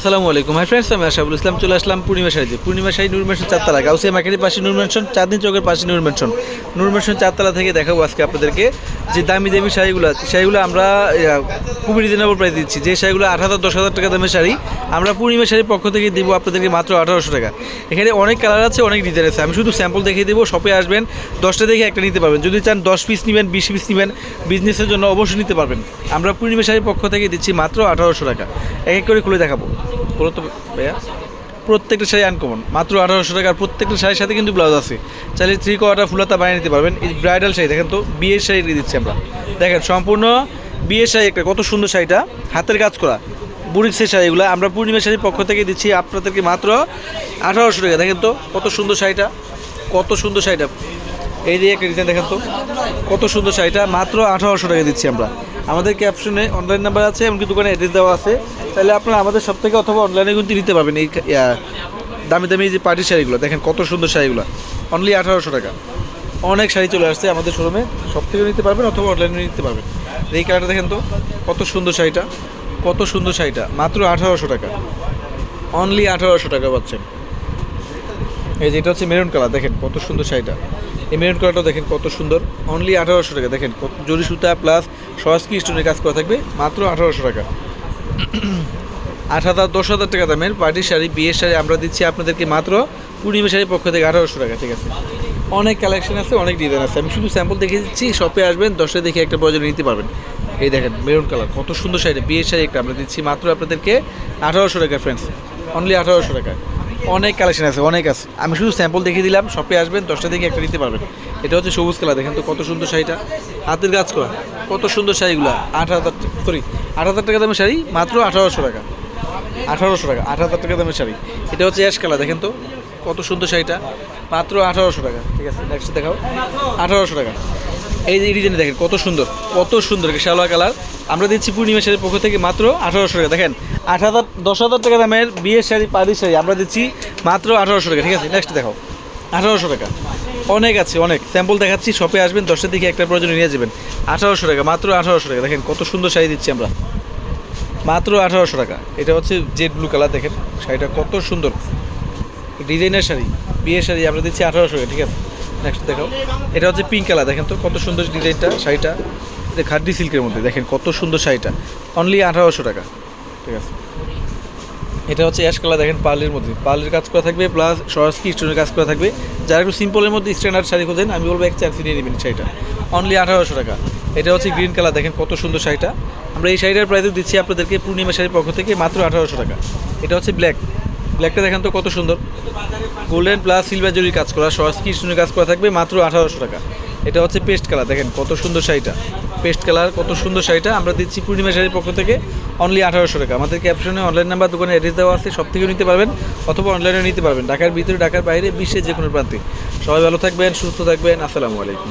আসসালামু আলাইকুম, hi friends আমি আশাবুল ইসলাম, চলে আসলাম পূর্ণিমা সাহিদে পূর্ণিমা সাহি নূর মেশন চারতলা, গাউসিয়া মার্কেটের পাশে নূর মেনশন চাঁদনি চৌকের পাশে নূর মেনশন নূর মেনশন চারতলা থেকে দেখাবো আজকে আপনাদেরকে। যে দামি দামি শাড়িগুলো শাড়িগুলো আমরা খুবই রিজনেবল প্রাইস দিচ্ছি। যে শাড়িগুলো আট হাজার, দশ হাজার টাকা দামের শাড়ি, আমরা পূর্ণিমা শাড়ির পক্ষ থেকে দেবো আপনাদেরকে মাত্র আঠারোশো টাকা। এখানে অনেক কালার আছে, অনেক ডিজাইন আছে। আমি শুধু স্যাম্পল দেখিয়ে দেবো শপে আসবেন, দশটা দেখে একটা নিতে পারবেন। যদি চান দশ পিস নেবেন, বিশ পিস নেবেন বিজনেসের জন্য অবশ্যই নিতে পারবেন। আমরা পূর্ণিমা শাড়ির পক্ষ থেকে দিচ্ছি মাত্র আঠারোশো টাকা। এক এক করে খুলে দেখাবো। বলো তো ভাইয়া। প্রত্যেকটা শাড়ি আনকমন মাত্র আঠারোশো টাকার প্রত্যেকটা শাড়ির সাথে কিন্তু ব্লাউজ আছে। চাইলে থ্রি কোয়ার্টার ফুলাতা বানিয়ে নিতে পারবেন। এই ব্রাইডাল শাড়ি, দেখেন তো, বিয়ের শাড়ি দিচ্ছি আমরা। দেখেন, সম্পূর্ণ বিয়ের শাড়ি একটা, কত সুন্দর শাড়িটা। হাতের কাজ করা। বুড়িক্সের শাড়িগুলো আমরা পূর্ণিমা শাড়ির পক্ষ থেকে দিচ্ছি আপনাদেরকে মাত্র আঠারোশো টাকা। দেখেন তো, কত সুন্দর শাড়িটা। কত সুন্দর শাড়িটা। এই দিয়ে একটা দেখেন তো, কত সুন্দর শাড়িটা। মাত্র আঠারোশো টাকা দিচ্ছি আমরা। আমাদের ক্যাপশনে অনলাইন নাম্বার আছে, এমনকি দোকানে অ্যাড্রেস দেওয়া আছে। তাহলে আপনারা আমাদের সব থেকে অথবা অনলাইনে কিন্তু নিতে পারবেন এই দামি দামি যে পার্টি শাড়িগুলো। দেখেন কত সুন্দর শাড়িগুলো। অনলি আঠারোশো টাকা। অনেক শাড়ি চলে আসছে আমাদের শোরুমে সব থেকে নিতে পারবেন অথবা অনলাইনে নিতে পারবেন। এই কালারটা দেখেন তো, কত সুন্দর শাড়িটা। কত সুন্দর শাড়িটা। মাত্র আঠারোশো টাকা। অনলি আঠারোশো টাকা পাচ্ছেন। এই যে এটা হচ্ছে মেরুন কালার দেখেন কত সুন্দর শাড়িটা। এই মেরুন কালারটা দেখেন কত সুন্দর। অনলি আঠারোশো টাকা, দেখেন কত জরি সুতা প্লাস সহজকি স্টোনের কাজ করা থাকবে? মাত্র আঠারোশো টাকা। আট হাজার, দশ হাজার টাকা দামের পার্টির শাড়ি, বিয়ের শাড়ি আমরা দিচ্ছি আপনাদেরকে মাত্র পূর্ণিমা শাড়ির পক্ষ থেকে আঠারোশো টাকা, ঠিক আছে? অনেক কালেকশন আছে, অনেক ডিজাইন আছে। আমি শুধু স্যাম্পল দেখিয়ে দিচ্ছি শপে আসবেন দশটা দেখে একটা প্রয়োজন নিতে পারবেন। এই দেখেন মেরুন কালার কত সুন্দর শাড়ি, বিয়ের শাড়ি একটা আমরা দিচ্ছি মাত্র আপনাদেরকে আঠারোশো টাকা ফ্রেন্ডস অনলি আঠারোশো টাকা। অনেক কালেকশন আছে, অনেক আছে। আমি শুধু স্যাম্পল দেখিয়ে দিলাম শপে আসবেন, দশটা থেকে একটা নিতে পারবেন। এটা হচ্ছে সবুজ কালার দেখেন তো কত সুন্দর শাড়িটা। হাতের কাজ করা, কত সুন্দর শাড়িগুলো, আট হাজার সরি আট হাজার টাকা দামের শাড়ি, মাত্র আঠারোশো টাকা। আঠারোশো টাকা, আট হাজার টাকা দামের শাড়ি। এটা হচ্ছে অ্যাশ কালার দেখেন তো কত সুন্দর শাড়িটা। মাত্র আঠারোশো টাকা, ঠিক আছে নেক্সট দেখাও। আঠারোশো টাকা। এই যে ডিজাইন দেখেন, কত সুন্দর কত সুন্দর শ্যালোয়া কালার। আমরা দিচ্ছি পূর্ণিমা শাড়ির পক্ষ থেকে মাত্র আঠারোশো টাকা। দেখেন, আট হাজার, দশ হাজার টাকা দামের বিয়ের শাড়ি পাড়ির শাড়ি, আমরা দিচ্ছি মাত্র আঠারোশো টাকা, ঠিক আছে? নেক্সট দেখাও। আঠারোশো টাকা। অনেক আছে, অনেক। স্যাম্পল দেখাচ্ছি শপে আসবেন দশটার দিকে একটা প্রয়োজন নিয়ে যাবেন। আঠারোশো টাকা, মাত্র আঠারোশো টাকা। দেখেন, কত সুন্দর শাড়ি দিচ্ছি আমরা। মাত্র আঠারোশো টাকা। এটা হচ্ছে জেড ব্লু কালার দেখেন। শাড়িটা কত সুন্দর। ডিজাইনের শাড়ি, বিয়ের শাড়ি, আমরা দিচ্ছি আঠারোশো টাকা, ঠিক আছে? নেক্সট দেখাও। এটা হচ্ছে পিঙ্ক কালার দেখেন তো কত সুন্দর ডিজাইনটা, শাড়িটা। এটা খাড্ডি সিল্কের মধ্যে, দেখেন কত সুন্দর শাড়িটা। অনলি আঠারোশো টাকা। ঠিক আছে। এটা হচ্ছে অ্যাশ কালার দেখেন পার্লের মধ্যে। পার্লের কাজ করা থাকবে প্লাস সরস্কি স্টোনের কাজ করা থাকবে। যারা একটু সিম্পলের মধ্যে স্ট্যান্ডার্ড শাড়ি খোঁজেন, আমি বলব এক চান্স নিয়ে নেবেন শাড়িটা। অনলি আঠারোশো টাকা। এটা হচ্ছে গ্রিন কালার দেখেন কত সুন্দর শাড়িটা। আমরা এই শাড়িটার প্রাইস দিচ্ছি আপনাদেরকে পূর্ণিমা শাড়ির পক্ষ থেকে মাত্র আঠারোশো টাকা। এটা হচ্ছে ব্ল্যাক ব্ল্যাকটা দেখেন তো কত সুন্দর। গোল্ডেন প্লাস সিলভার জরির কাজ করা সরস্কি স্টোনের কাজ করা থাকবে মাত্র আঠারোশো টাকা। এটা হচ্ছে পেস্ট কালার দেখেন কত সুন্দর শাড়িটা। পেস্ট কালার কত সুন্দর শাড়িটা। আমরা দিচ্ছি পূর্ণিমা শাড়ির পক্ষ থেকে অনলি আঠারোশো টাকা। আমাদের ক্যাপশনে অনলাইন নাম্বার দোকানে অ্যাড্রেস দেওয়া আছে সব থেকেও নিতে পারবেন অথবা অনলাইনে নিতে পারবেন। ঢাকার ভিতরে, ঢাকার বাইরে, বিশ্বের যে কোনো প্রান্তে। সবাই ভালো থাকবেন, সুস্থ থাকবেন, আসসালামু আলাইকুম।